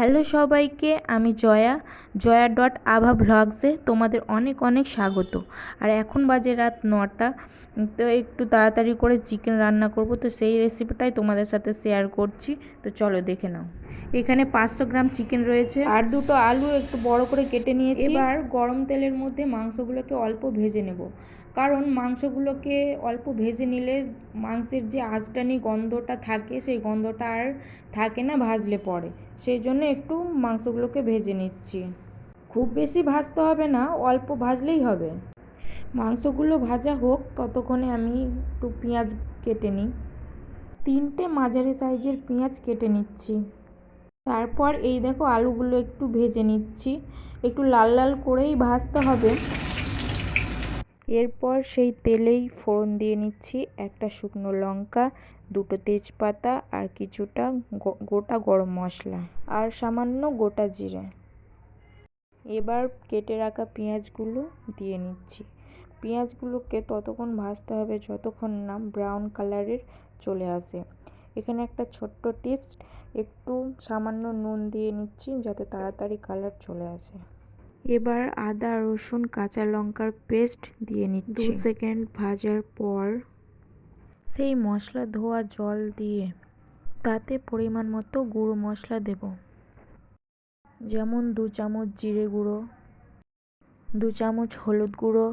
Hello সবাইকে, আমি Jaya Jaya dot আভা ভ্লগসে তোমাদের অনেক অনেক স্বাগত। আর এখন বাজে রাত নটা, তো একটু তাড়াতাড়ি করে চিকেন রান্না করব, তো সেই রেসিপিটাই তোমাদের সাথে শেয়ার করছি। তো চলো দেখে নাও। এখানে পাঁচশো গ্রাম চিকেন রয়েছে। আর দুটো আলু একটু বড় করে কেটে নিয়েছি। এবার গরম তেলের মধ্যে মাংসগুলোকে অল্প ভেজে নেব। কারণ মাংসগুলোকে অল্প ভেজে নিলে মাংসের যে আঁচটানি গন্ধটা থাকে, সেই গন্ধটা আর থাকে না, ভাজলে পরে। সেই জন্য একটু মাংসগুলোকে ভেজে নিচ্ছি। খুব বেশি ভাজতে হবে না, অল্প ভাজলেই হবে। মাংসগুলো ভাজা হোক, ততক্ষণে আমি একটু পেঁয়াজ কেটে নিই। তিনটে মাঝারি সাইজের পেঁয়াজ কেটে নিচ্ছি। তারপর এই দেখো আলুগুলো একটু ভেজে নিচ্ছি। একটু লাল লাল করেই ভাজতে হবে। এরপর সেই তেলেই ফোড়ন দিয়ে নিচ্ছি একটা শুকনো লঙ্কা, দুটো তেজপাতা আর কিছুটা গোটা গরম মশলা আর সামান্য গোটা জিরে। এবার কেটে রাখা পেঁয়াজগুলো দিয়ে নিচ্ছি। পেঁয়াজগুলোকে ততক্ষণ ভাজতে হবে যতক্ষণ না ব্রাউন কালারের চলে আসে। এখানে একটা ছোট্ট টিপস, একটু সামান্য নুন দিয়ে নিচ্ছি যাতে তাড়াতাড়ি কালার চলে আসে। এবার আদা, রসুন, কাঁচা লঙ্কার পেস্ট দিয়ে নিচ্ছি। দু সেকেন্ড ভাজার পর সেই মশলা ধোয়া জল দিয়ে তাতে পরিমাণ মতো গুঁড়ো মশলা দেব। যেমন দু চামচ জিরে গুঁড়ো, দু চামচ হলুদ গুঁড়ো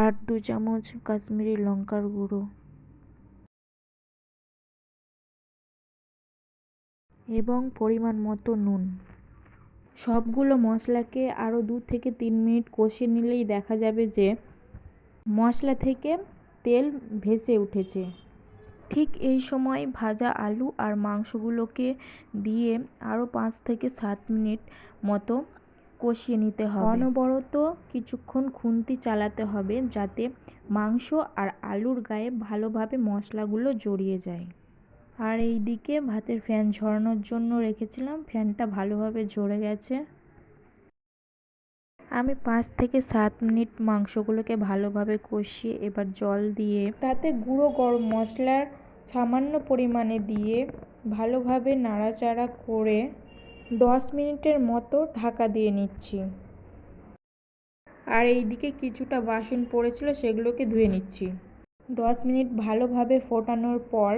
আর দু চামচ কাশ্মীরি লঙ্কার গুঁড়ো। এবং পরিমাণ মতো নুন। সবগুলো মশলাকে আরও দু থেকে তিন মিনিট কষিয়ে নিলেই দেখা যাবে যে মশলা থেকে তেল ভেসে উঠেছে। ঠিক এই সময় ভাজা আলু আর মাংসগুলোকে দিয়ে আরও পাঁচ থেকে সাত মিনিট মতো কষিয়ে নিতে হবে। অনবরত কিছুক্ষণ খুন্তি চালাতে হবে যাতে মাংস আর আলুর গায়ে ভালোভাবে মশলাগুলো জড়িয়ে যায়। আর এই দিকে ভাতের ফ্যান ঝরানোর জন্য রেখেছিলাম। ফ্যানটা ভালোভাবে ঝরে গেছে। আমি পাঁচ থেকে সাত মিনিট মাংসগুলোকে ভালোভাবে কষিয়ে এবার জল দিয়ে, তাতে গুঁড়ো গরম মশলার সামান্য পরিমাণে দিয়ে ভালোভাবে নাড়াচাড়া করে দশ মিনিটের মতো ঢাকা দিয়ে নিচ্ছি। আর এই দিকে কিছুটা বাসন পড়েছিল সেগুলোকে ধুয়ে নিচ্ছি। দশ মিনিট ভালোভাবে ফোটানোর পর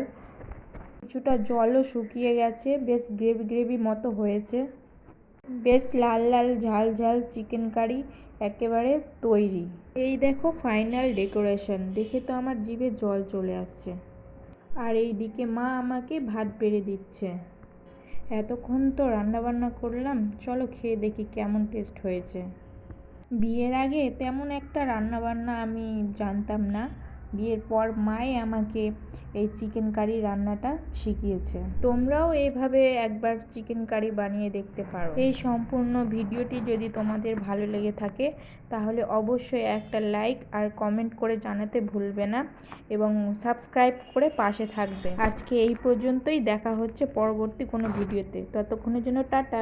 কিছুটা জলও শুকিয়ে গেছে, বেশ গ্রেভি গ্রেভি মতো হয়েছে। বেশ লাল লাল, ঝাল ঝাল চিকেন কারি একেবারে তৈরি। এই দেখো ফাইনাল ডেকোরেশন, দেখে তো আমার জিভে জল চলে আসছে। আর এই দিকে মা আমাকে ভাত বেড়ে দিচ্ছে। এতক্ষণ তো রান্নাবান্না করলাম, চলো খেয়ে দেখি কেমন টেস্ট হয়েছে। বিয়ের আগে তেমন একটা রান্নাবান্না আমি জানতাম না। বিয়ের পর মাই আমাকে এই চিকেন কারি রান্নাটা শিখিয়েছে। তোমরাও এইভাবে একবার চিকেন কারি বানিয়ে দেখতে পারো। এই সম্পূর্ণ ভিডিওটি যদি তোমাদের ভালো লেগে থাকে, তাহলে অবশ্যই একটা লাইক আর কমেন্ট করে জানাতে ভুলবে না এবং সাবস্ক্রাইব করে পাশে থাকবে। আজকে এই পর্যন্তই, দেখা হচ্ছে পরবর্তী কোনো ভিডিওতে। ততক্ষণের জন্য টাটা।